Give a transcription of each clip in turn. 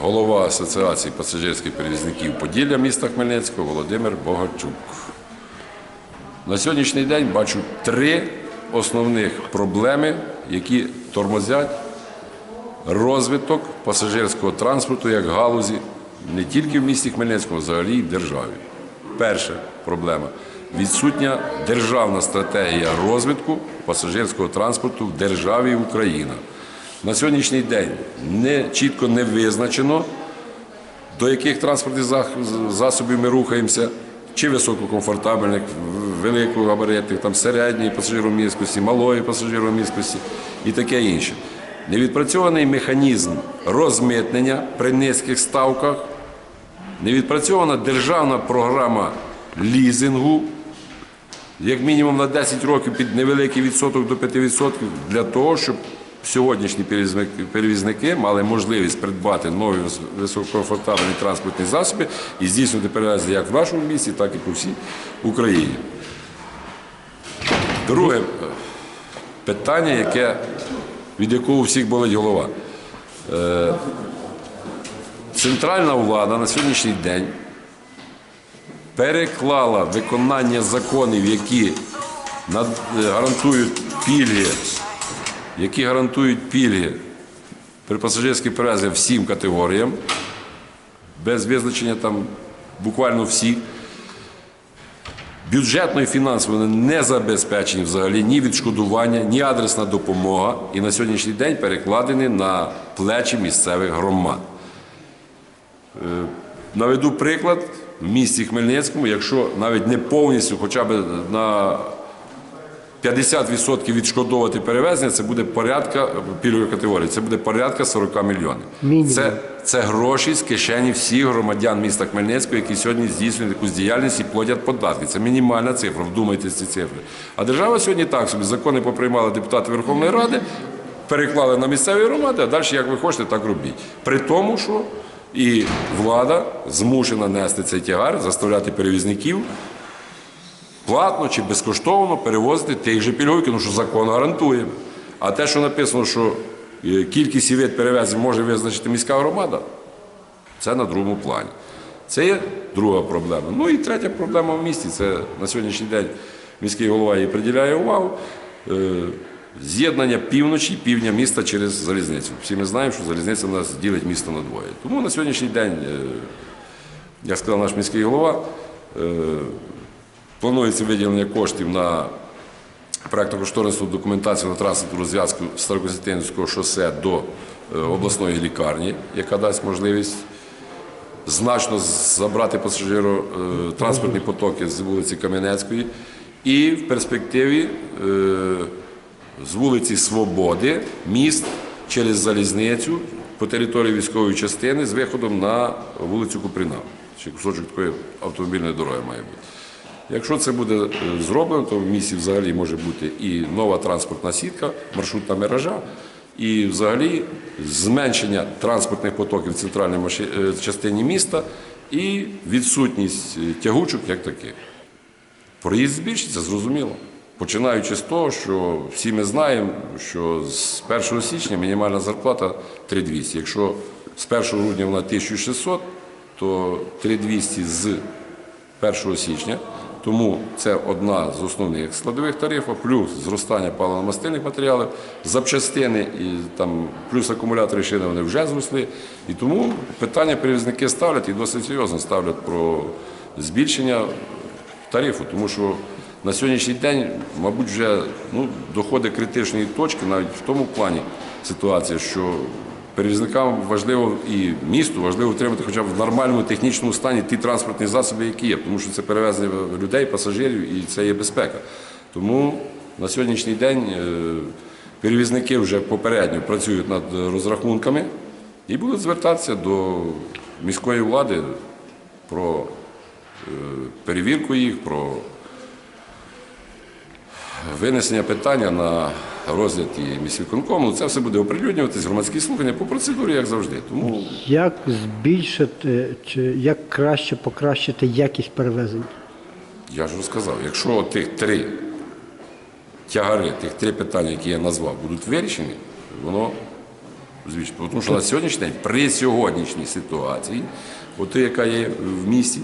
голова Асоціації пасажирських перевізників Поділля міста Хмельницького Володимир Богачук. На сьогоднішній день бачу три основних проблеми, які тормозять розвиток пасажирського транспорту як галузі не тільки в місті Хмельницькому, а взагалі і в державі. Перша проблема відсутня державна стратегія розвитку пасажирського транспорту в державі Україна. На сьогоднішній день не, чітко не визначено, до яких транспортних засобів ми рухаємося, чи висококомфортабельних, великогабаритних, там середньої пасажиромісткості, малої пасажиромісткості і таке інше. Невідпрацьований механізм розмитнення при низьких ставках, невідпрацьована державна програма лізингу, як мінімум на 10 років під невеликий відсоток до 5% для того, щоб сьогоднішні перевізники- мали можливість придбати нові вис- висококомфортабельні транспортні засоби і здійснювати перевезення як в нашому місті, так і по всій Україні. Друге е, питання, яке, від якого у всіх болить голова. Е, Центральна влада на сьогоднішній день переклала виконання законів, які е, гарантують пільги, які гарантують пільги при пасажирській перевезенні всім категоріям, без визначення там буквально всіх. Бюджетно і фінансово вони не забезпечені взагалі ні відшкодування, ні адресна допомога, і на сьогоднішній день перекладені на плечі місцевих громад. Наведу приклад в місті Хмельницькому, якщо навіть не повністю, хоча б на 50% відшкодовувати перевезення, це буде порядка пільгової категорії, це буде порядка 40 мільйонів. Це, це гроші з кишені всіх громадян міста Хмельницького, які сьогодні здійснюють якусь діяльність і платять податки. Це мінімальна цифра, вдумайтесь ці цифри. А держава сьогодні так собі закони поприймали депутати Верховної Ради, переклали на місцеві громади, а далі як ви хочете, так робіть. При тому, що і влада змушена нести цей тягар, заставляти перевізників платно чи безкоштовно перевозити тих же пільговиків, тому що закон гарантує. А те, що написано, що е, кількість і вид перевезень може визначити міська громада, це на другому плані. Це є друга проблема. Ну і третя проблема в місті це на сьогоднішній день міський голова їй приділяє увагу. е, З'єднання півночі і півдня міста через залізницю. Всі ми знаємо, що залізниця у нас ділить місто на двоє. Тому на сьогоднішній день, е, як сказав наш міський голова, Планується виділення коштів на проєктно-кошторисну документацію на транспортну розв'язку Старокостянтинівського шосе до е, обласної лікарні, яка дасть можливість значно забрати пасажиро е, потоки з вулиці Кам'янецької і в перспективі е, з вулиці Свободи міст через залізницю по території військової частини з виходом на вулицю Купріна. Ще кусочок такої автомобільної дороги має бути. Якщо це буде е, зроблено, то в місті взагалі може бути і нова транспортна сітка, маршрутна мережа, і взагалі зменшення транспортних потоків в центральній е, частині міста і відсутність е, тягучок як таких. Проїзд збільшиться, зрозуміло. Починаючи з того, що всі ми знаємо, що з 1 січня мінімальна зарплата 3200. Якщо з 1 грудня вона 1600, то 3200 з 1 січня. Тому це одна з основних складових тарифів, плюс зростання паливно-мастильних матеріалів, запчастини і там плюс акумулятори шини вони вже зросли. І тому питання перевізники ставлять і досить серйозно ставлять про збільшення тарифу, тому що на сьогоднішній день, мабуть, вже ну, доходить критичної точки навіть в тому плані ситуація, що перевізникам важливо і місту важливо отримати хоча б в нормальному технічному стані ті транспортні засоби, які є, тому що це перевезення людей, пасажирів і це є безпека. Тому на сьогоднішній день е, перевізники вже попередньо працюють над розрахунками і будуть звертатися до міської влади про е, перевірку їх, про винесення питання на розгляд і міськвиконкому. Це все буде оприлюднюватись, громадські слухання по процедурі, як завжди. Тому Як збільшити чи як краще покращити якість перевезень? я ж розказав, якщо тих три тягари, тих три питання, які я назвав, будуть вирішені, воно Збільшити. Тому що на сьогоднішній день, при сьогоднішній ситуації, от яка є в місті,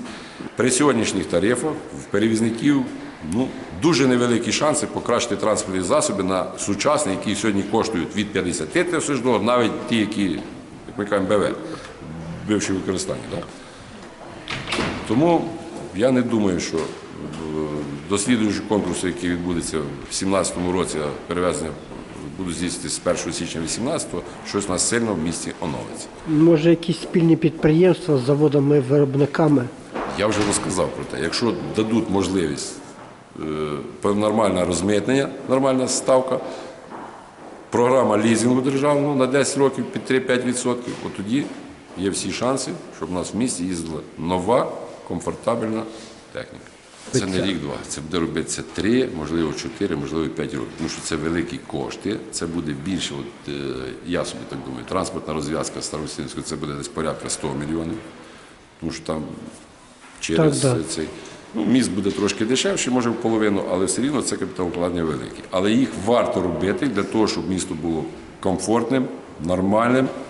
при сьогоднішніх тарифах в перевізників ну, дуже невеликі шанси покращити транспортні засоби на сучасні, які сьогодні коштують від 50 тисяч доларів, навіть ті, які, як ми кажемо, БВ, бивші використання. Да? Тому я не думаю, що е, дослідуючи конкурси, які відбудуться в 2017 році, перевезення будуть здійснити з 1 січня 2018, щось у нас сильно в місті оновиться. Може, якісь спільні підприємства з заводами-виробниками? Я вже розказав про те, якщо дадуть можливість нормальне розмитнення, нормальна ставка, програма лізингу державного на 10 років під 3-5%, от тоді є всі шанси, щоб у нас в місті їздила нова, комфортабельна техніка. Це не рік-два, це буде робитися три, можливо, чотири, можливо, п'ять років. Тому що це великі кошти, це буде більше, от, е, я собі так думаю, транспортна розв'язка Старостинської, це буде десь порядка 100 мільйонів. Тому що там через Так, да. цей. Ну, міст буде трошки дешевше, може в половину, але все рівно це капіталовкладення велике. Але їх варто робити для того, щоб місто було комфортним, нормальним,